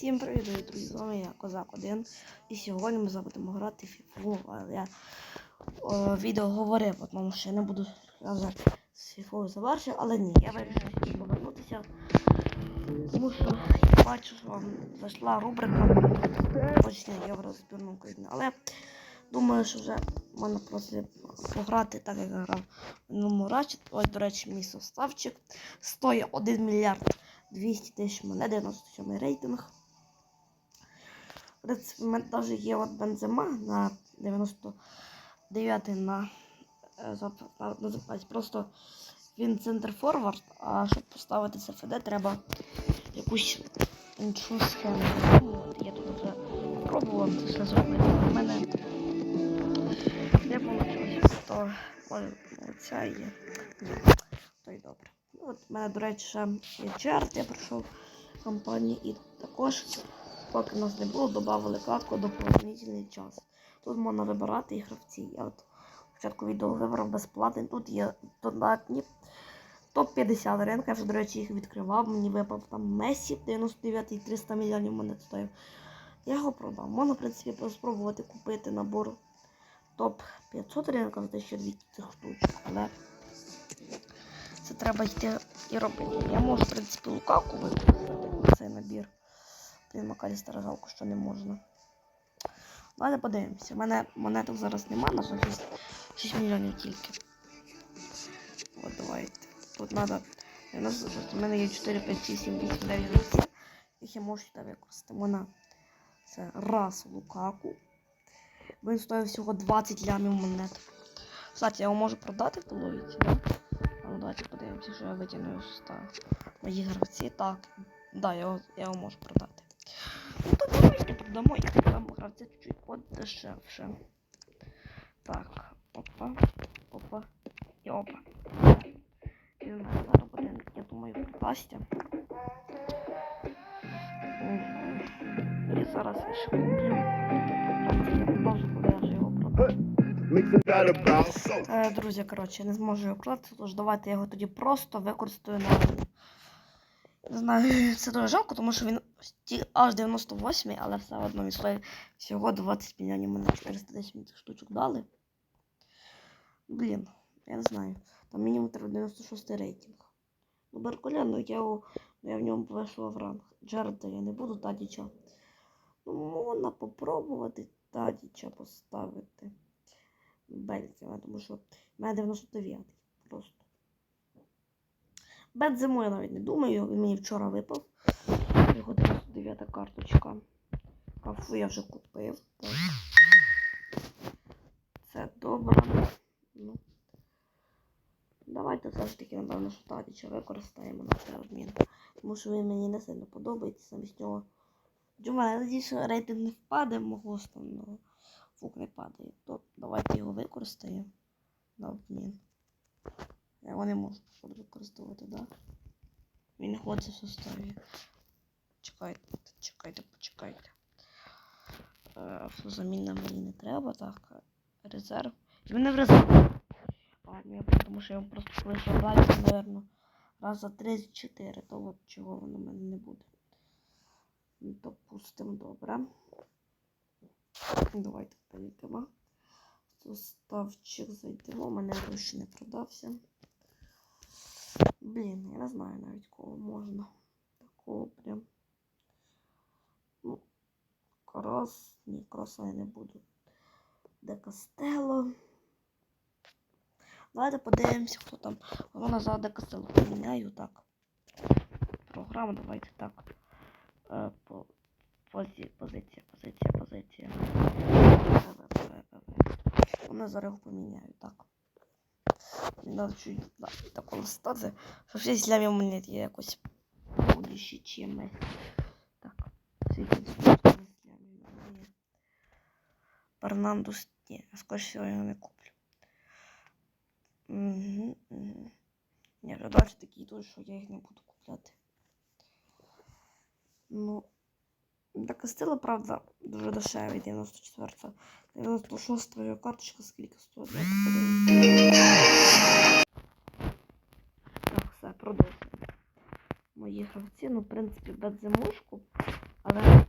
Всім привіт, друзі! З вами я Козак 1. І сьогодні ми будемо грати в фіфу. Але я о, відео говорив, тому що я не буду вже з фіфою завершив, але ні, я вирішив повернутися. Тому що я бачу, що зайшла рубрика почне євро збірну України. Але думаю, що вже можна просто пограти, так як я грав в минулому раці. Ось, до речі, мій составчик стоїть 1 мільярд 200 тисяч монет, 97 рейтинг. В принципі, у мене навіть є от бензема на 99 на, е, на, на запасі. Просто він центр форвард, а щоб поставити СФД, треба якусь іншу схему. Я тут вже пробував це все зробити. У мене не вийшло. То може ця є. То й добре. Ну, от в мене, до речі, ще є чарт, я пройшов компанії і також, поки нас не було, додали картку доповнительний час. Тут можна вибирати і гравці. Я от спочатку відео вибрав безплатний. Тут є донатні. Топ-50 ринка, я вже, до речі, їх відкривав. Мені випав там Месі 99 і 300 мільйонів монет стоїв. Я його продав. Можна, в принципі, спробувати купити набор топ-500 ринка за 1200 цих штучок, але це треба йти і робити. Я можу, в принципі, лукавку використати цей набір. Блін, Макалістера жалко, що не можна. Давайте подивимося. У мене монеток зараз нема, на жаль, 6, 6 мільйонів тільки. От давайте. Тут треба. У мене є 4, 5, 6, 7, 8, 9 гравців. Їх я можу сюди використати. Вона це раз Лукаку. Він стоїть всього 20 лямів монет. Кстати, я його можу продати в половиці, да? Ну давайте подивимося, що я витягну з ста мої гравці. Так, да, я його, я його можу продати. Ну то давайте продамо продамо гравця чуть-чуть подешевше. Так, опа, опа і опа. І зараз буде, я думаю. Мгм. І зараз я ще куплю. Я я його so. Е, Друзі, коротше, не зможу його продати, тож давайте я його тоді просто використаю на. Знаю, це дуже жалко, тому що він аж 98, але все одно він стоїть всього 20 мільйонів мене 410 штучок дали. Блін, я не знаю. Там мінімум треба 96 рейтинг. Ну, Барколян, ну я, його- я в ньому вийшов в ранг. Джареда я не буду Тадіча. Ну, можна попробувати Тадіча поставити. Бензима, тому що в мене 99 просто. Бензиму я навіть не думаю, він мені вчора випав. Його 99 карточка. Кафу я вже купив. Так. Це добре. Ну. Давайте все ж таки, напевно, що використаємо на цей обмін. Тому що він мені не сильно подобається замість нього. Дюма, я надіюсь, що рейтинг не впаде мого основного фук не падає, то давайте його використаємо на обмін. Я його не можу походу, використовувати, да? Він ходить в составі. Чекайте, чекайте, почекайте. Е, заміна мені не треба, так. Резерв. І мене в резерв. Ладно, я тому що я просто вийшов далі, напевно, раз за 34, то от чого воно в мене не буде. Ну, Допустимо, добре. Давайте перейдемо. Составчик зайдемо. У мене гроші не продався. Блін, я не знаю навіть кого можна. Такого прям. Ну, крос. Ні, кроса я не буду. Де Кастело. Давайте подивимося, хто там. Вона за Де Кастело поміняю так. Програму давайте так. Е, по, Позі, позиція, позиція, позиція. Вони зараз його поміняють, так. Надо чуть такого стати, що всі злямі монет є якось будущі чимось. Так, є. Бернандус, ні, я скоріше всього його не куплю. Угу, угу. Ні, далі такі тут, що я їх не буду купляти. Ну, та Кастила, правда, дуже дешевий, 94 96 його карточка скільки стоїть? Так, все, продовжуємо. Мої гравці, ну, в принципі, бензимушку Але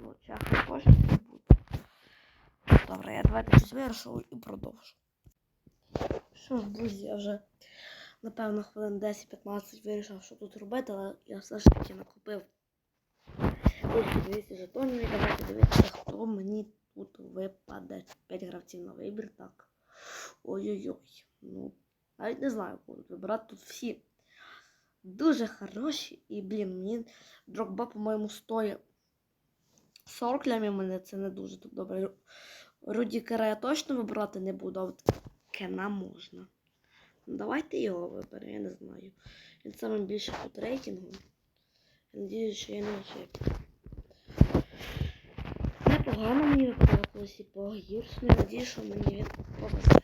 ну, чесно кожен не буде. Добре, я давайте щось вирішив і продовжу. Що ж, друзі, я вже напевно хвилин 10-15 вирішив, що тут робити, але я все ж таки накупив. Ось 200 жетонів, і давайте дивитися, хто мені тут випаде. 5 гравців на вибір, так. Ой-ой-ой. Ну, навіть не знаю, кого вибирати тут всі. Дуже хороші. І, блін, мені дрогба, по-моєму, стоїть 40 лямів мене це не дуже тут добре. Ру- Рудікера я точно вибирати не буду, а от Кена можна. Ну, давайте його виберемо, я не знаю. Він саме більше тут рейтингу. Я надіюсь, що я не ошибся. Непогано мені випадало колись і погірше. Я надію, що мені повезе.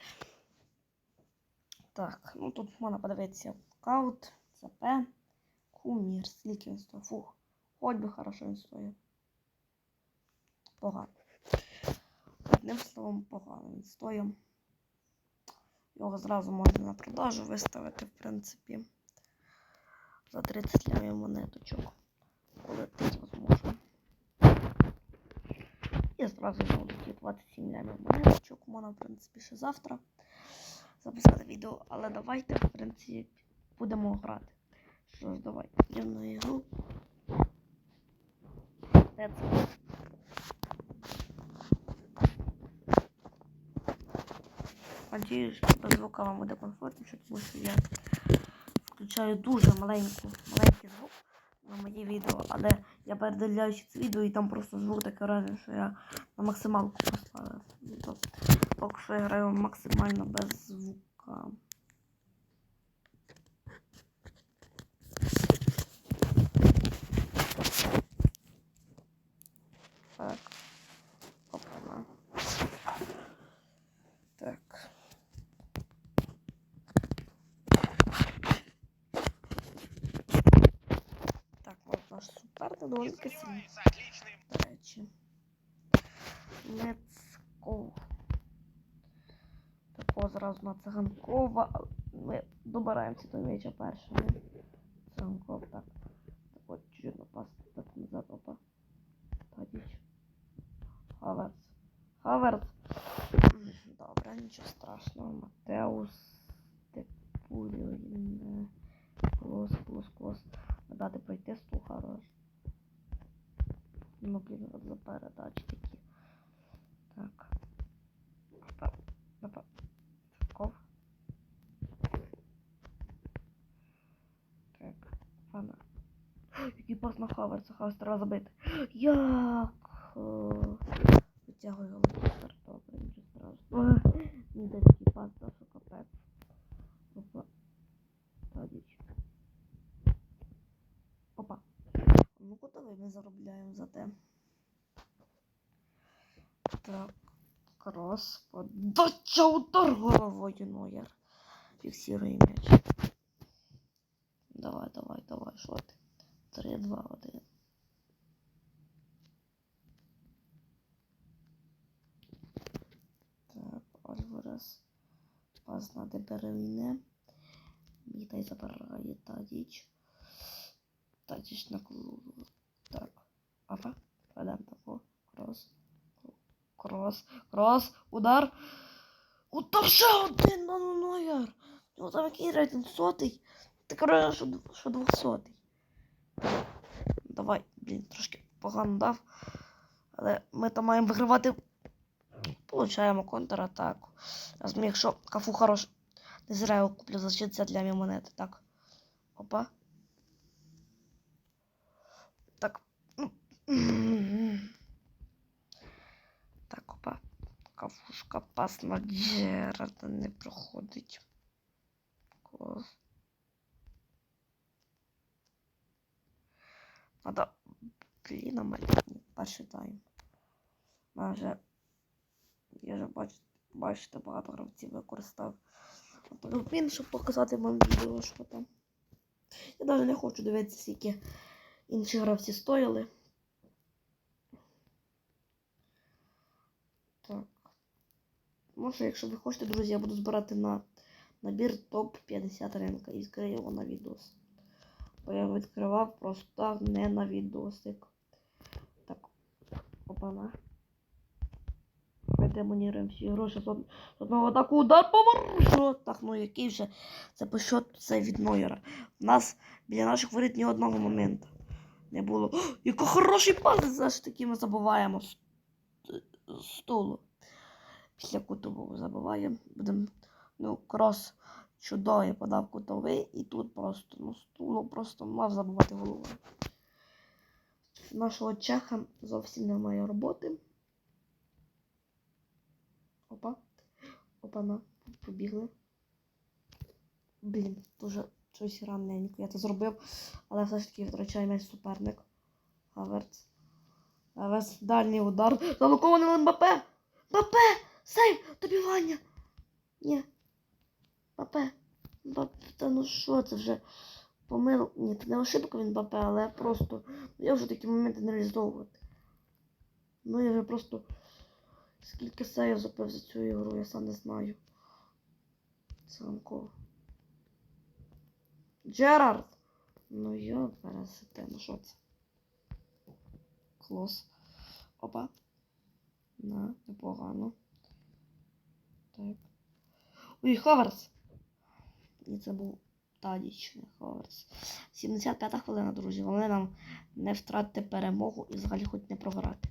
Так, ну тут можна подивитися. Каут, ЦП, кумір, стоїть. Фух, хоч би хорошо він стоїть. Погано. Одним словом, погано він стоїть. Його зразу можна на продажу виставити, в принципі. За 30 лямів монеточок. Полетить, возможно. І зразу знову такі 27 лямів монеточок. Можна, в принципі, ще завтра записати відео. Але давайте, в принципі, будемо грати. Що ж, давай, йдемо на ігру. Let's go. Надіюсь, без звука вам буде комфортніше, тому що я включаю дуже маленьку, маленький звук на мої відео, але я передивляюся це відео і там просто звук таке разі, що я на максималку поставив. Тобто, Поки що я граю максимально без звука. Так. Опа. Так. Так, от наш суперник доволі. До речі. Let's go. Тако зразу на циганкова. Ми добираємося до м'яча першими. Циганков, так. Так от чуть напас. Так назад, опа. Тадіч. Хаверц. Хаверц. М, Добре, нічого страшного. Матеус. Тепурін. Клос, клос, клос. Дати пройти стул хорош. Ну, блін, от за передачі такі. Так. Опа. Опа. Так. Пана. Який пас на Хаверса. Хаверс треба забити. Як? Витягує голокіпер. Добре, нічого страшного. Мені такий пас що капець. Опа. Тадіч. Опа. Ми заробляємо за те. Так. Крос. Подача удар головою Нойер. Фіксирує м'яч. Давай, давай, давай, що ти? 3, 2, 1. Так, Альварес. Пас на Деберевіне. Мітай забирає Тадіч. Тадіч на клубу. Так. Ага. Ведем тако. Крос. Крос. Крос. Удар. Удар ще один на Нойер. Ну там який рейтинг сотий. Ти кажеш, що, дв- двохсотий. Давай, блін, трошки погано дав. Але ми там маємо вигравати. Получаємо контратаку. Ми, якщо кафу хорош, не зря його куплю за 60 для монети. Так. Опа. Так. Так, опа. Кафушка пас на Джерарда не проходить. Клас. Надо. Блін, малюнку. Перший тайм. Вже. Я вже бачу, бачите, багато гравців використав. Він, щоб показати вам відео, що там. Я навіть не хочу дивитися, скільки інші гравці стояли. Так. Може, якщо ви хочете, друзі, я буду збирати на набір топ-50 ринка і скрию його на відос. Бо я відкривав просто так не на відосик. Так, Опана. Демоніруємо всі гроші з одного атаку удар по воротах. Ну який вже це по счету це від Нойера. У нас біля наших воріт ні одного моменту не було. О, який хороший пас! За ж таки ми забуваємо столу. Після кутового забуваємо. Будемо. Ну, крос чудовий подав кутовий, і тут просто ну, стулу просто мав забувати голову. Нашого чеха зовсім немає роботи. Опа. Опа, на, побігли. Блін, дуже щось ранненько. Я це зробив, але все ж таки втрачає м'яч суперник. Хаверц. Хаверц, дальній удар. Залокований МБП! МБП! Сейв! Добивання! Ні. МБП. МБП. Та ну що це вже? Помил. Ні, це не ошибка він МБП, але просто. Я вже такі моменти не реалізовувати. Ну я вже просто. Скільки сейв запив за цю ігру, я сам не знаю. Ранково. Джерард! Ну я пересите, ну що це? Клос. Опа. На, непогано. Ой, Хаверс! І це був Тадіч, не Хаверс. 75 хвилина, друзі. Вони нам не втратити перемогу і взагалі хоч не програти.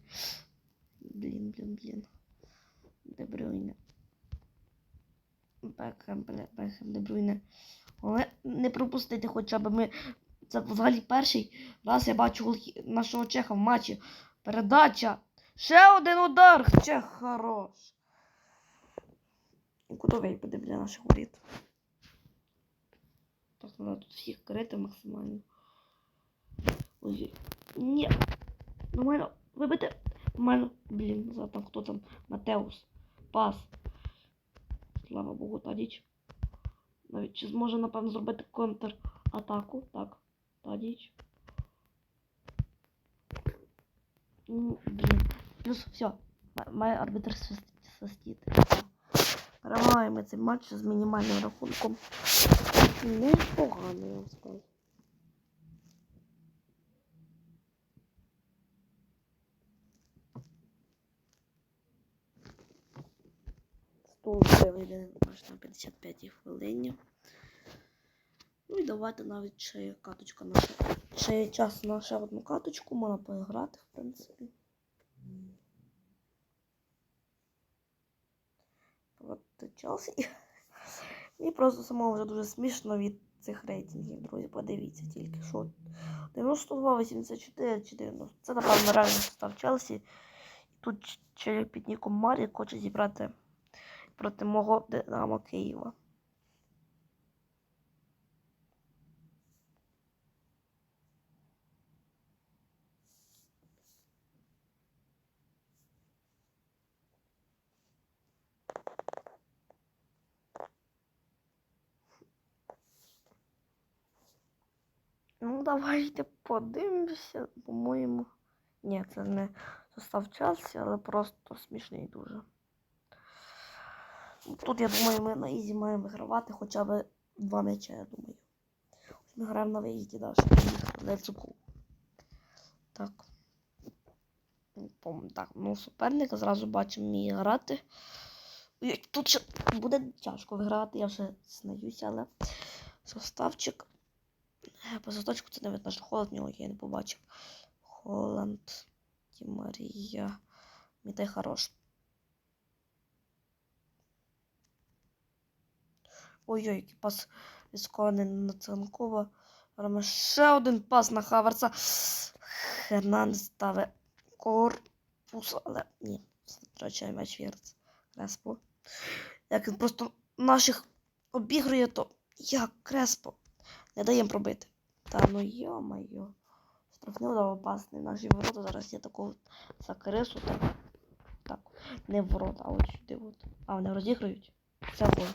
Блін, блін, блін. Дебрюйне. Бекхем, Бекхем, Дебрюйне. Але не пропустити хоча б ми. Це взагалі перший раз я бачу нашого чеха в матчі. Передача. Ще один удар. Чех хорош. І Кутовий буде біля наших воріт. Так, треба тут всіх крити максимально. Ой, ні. Нормально. Вибити. Нормально. Блін, за там хто там? Матеус. Пас. Слава Богу, Тадіч. Навіть чи зможе, напевно, зробити контр-атаку. Так, Тадіч. М, Блін. Плюс все. Має арбітр свис- свистіти. Перемагаємо цей матч з мінімальним рахунком. Непогано, я вам скажу. Вийде аж на 55 хвилині. Ну і давайте навіть ще каточка наша. Ще час на ще одну каточку, можна поіграти, в принципі. Проти Челсі. Мені просто самому вже дуже смішно від цих рейтингів, друзі. Подивіться тільки, що 92, 84, 90. Це, напевно, реально став Челсі. Тут чоловік під ніком Марі хоче зібрати проти мого Динамо Києва. Ну, давайте подивимося, по-моєму. Ні, це не состав Челсі, але просто смішний дуже. Тут, я думаю, ми на Ізі маємо вигравати хоча б два м'яча, я думаю. Ми граємо на виїзді, да, щоб Так. Так, ну суперника зразу бачимо вміє грати. Тут ще буде тяжко виграти, я вже знаюся, але составчик. Е, По составчику це видно, що холод нього я не побачив. Холланд, Ді Марія. Мітай хорош. Ой-ой, який пас відскований на Цанкова. Робимо ще один пас на Хаверса. Хернандес ставить корпус, але ні, втрачає м'яч Вірц. Креспо. Як він просто наших обігрує, то як Креспо. Не даємо пробити. Та ну йо-моє. Штрафний удар опасний. Наші ворота зараз є таку закрису. Так. так. Не ворота, а от сюди от. А, вони розіграють. Це гол.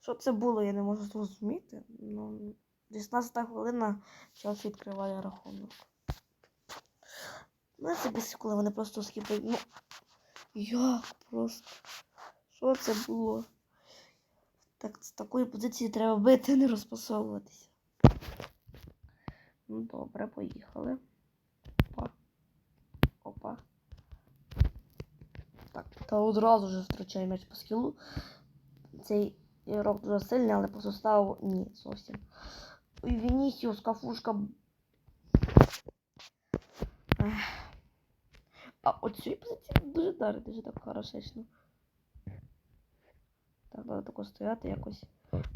Що це було, я не можу зрозуміти. Ну, 16 хвилина час відкриває рахунок. Ну, це бісить, коли вони просто скіпають. Ну, як просто. Що це було? Так, з такої позиції треба бити, не розпасовуватися. Ну, добре, поїхали. Опа. Опа. Так, та одразу ж втрачає м'яч по скілу. Цей ігрок дуже сильний, але по составу ні, зовсім. Ой, Вінісіус, кафушка. А от цієї позиції дуже дарить, дуже так хорошечно. Так, треба тако стояти якось.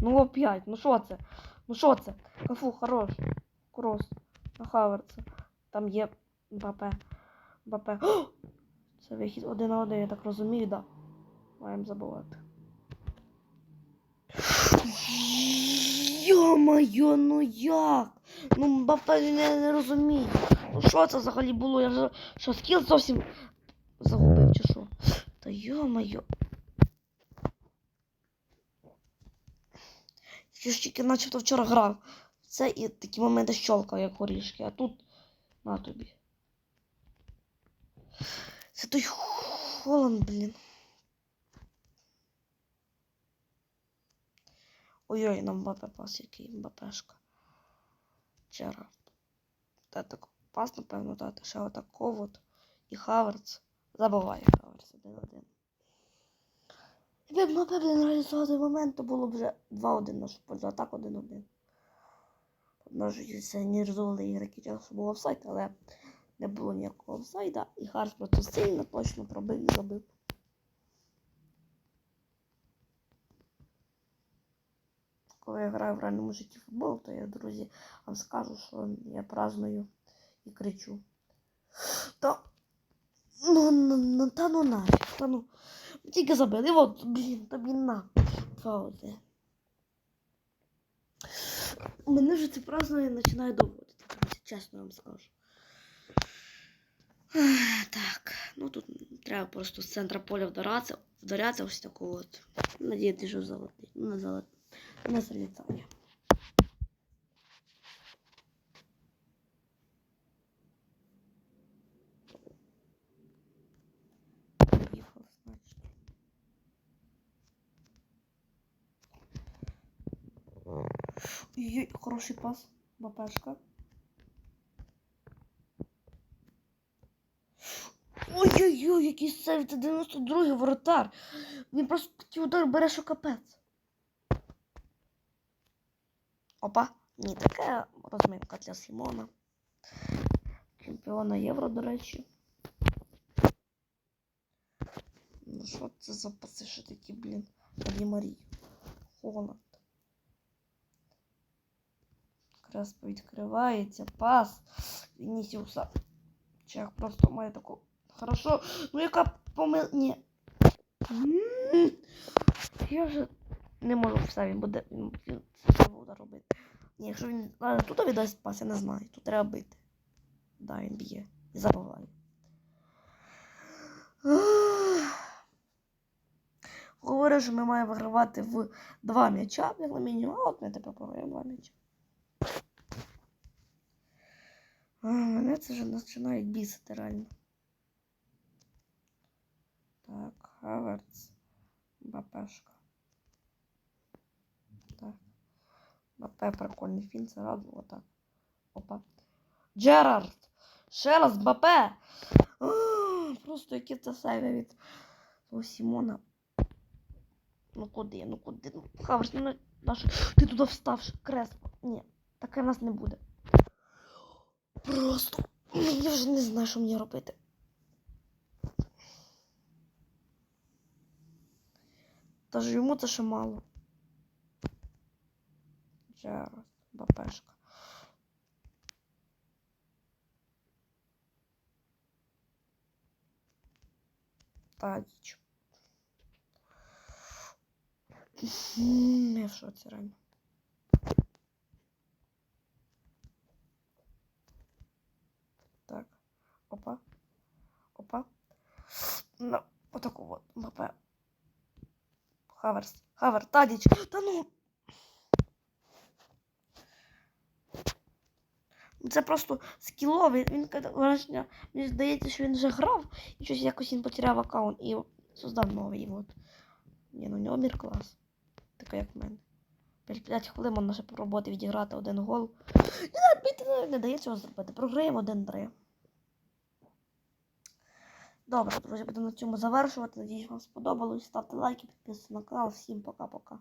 Ну опять, ну що це? Ну що це? Кафу, хорош. Крос. На Хаверца. Там є. Мбапе. О! Це вихід один на один, я так розумію, да. Маємо забувати. Йо-моє, ну як? Ну Мбапе я не розумію. Ну що це взагалі було? Я вже що скіл зовсім загубив чи що? Та йо-моє. Я ж тільки начебто вчора грав. Це і такі моменти щолкав, як горішки, а тут на тобі. Це той Холланд, блін. Ой-ой, нам Мбапе пас, який Мбапешка. Вчора. Та так пас, напевно, дати. Ще отако от. І Хаверц. Забуває Хаверц один-один. Якби Мбапе, блін, реалізував той момент, то було б вже 2-1 нашу пользу, а так 1-1. Може, це не розуміли ігроки, що був офсайд, але не було ніякого офсайда. І Харс просто сильно точно пробив і забив. Коли я граю в реальному житті футбол, то я, друзі, вам скажу, що я праздную і кричу. Та ну, ну, ну та ну нафіг, та ну. Тільки забили. От, блін, тобі на. Два. Мене вже це празднує починає доводити, чесно вам скажу. Так, ну тут треба просто з центра поля вдаратися, вдарятися ось таку от. Надіятися, що залетить. Ну, не залетить. Не залітає. Ой, хороший пас. Бапешка. Ой-ой-ой, який сейв, це 92-й воротар. Він просто такий удар бере, що капець. Опа, ні, така розминка для Сімона. Чемпіона Євро, до речі. Ну що це за паси ще такі, блін? Марії. Холод. Креспо відкривається. Пас. Вінісіуса. Чех просто має таку. Хорошо. Ну яка помил... Ні. Я вже не можу все, він буде. Це буде робити. Ні, якщо він. Ладно, тут віддасть пас, я не знаю. Тут треба бити. Да, він б'є. І забуває. Говорю, що ми маємо вигравати в два м'яча, як мінімум, а от ми тепер програємо два м'яча. А, Мене це вже починають бісити реально. Так, Хаверц. Бапешка. Так. Бапе прикольний фін, це разу отак. Опа. Джерард! Ще раз Бапе! Просто які це сейви від Сімона. Ну куди, ну куди? Ну, Хаверс, ну наш. Ти туди встав, кресло. Ні, таке в нас не буде. Просто я вже не знаю, що мені робити. Та ж йому це ще мало. Зараз, бапешка. Тадіч. Я в шоці реально. Так. Опа. Опа. Ну, отаку вот. Мапе. Хаверс. Хавер, Тадіч. Та ну. Це просто скіловий. Він враження. Мені здається, що він вже грав і щось якось він потеряв аккаунт і создав новий. От. Ні, ну у нього мір клас. Така як в мене. 5 хвилин можна ще попробувати відіграти один гол. Не, бити не, не дає цього зробити. Програємо 1-3. Добре, друзі, будемо на цьому завершувати. Надіюсь, вам сподобалось. Ставте лайки, підписуйтесь на канал. Всім пока-пока.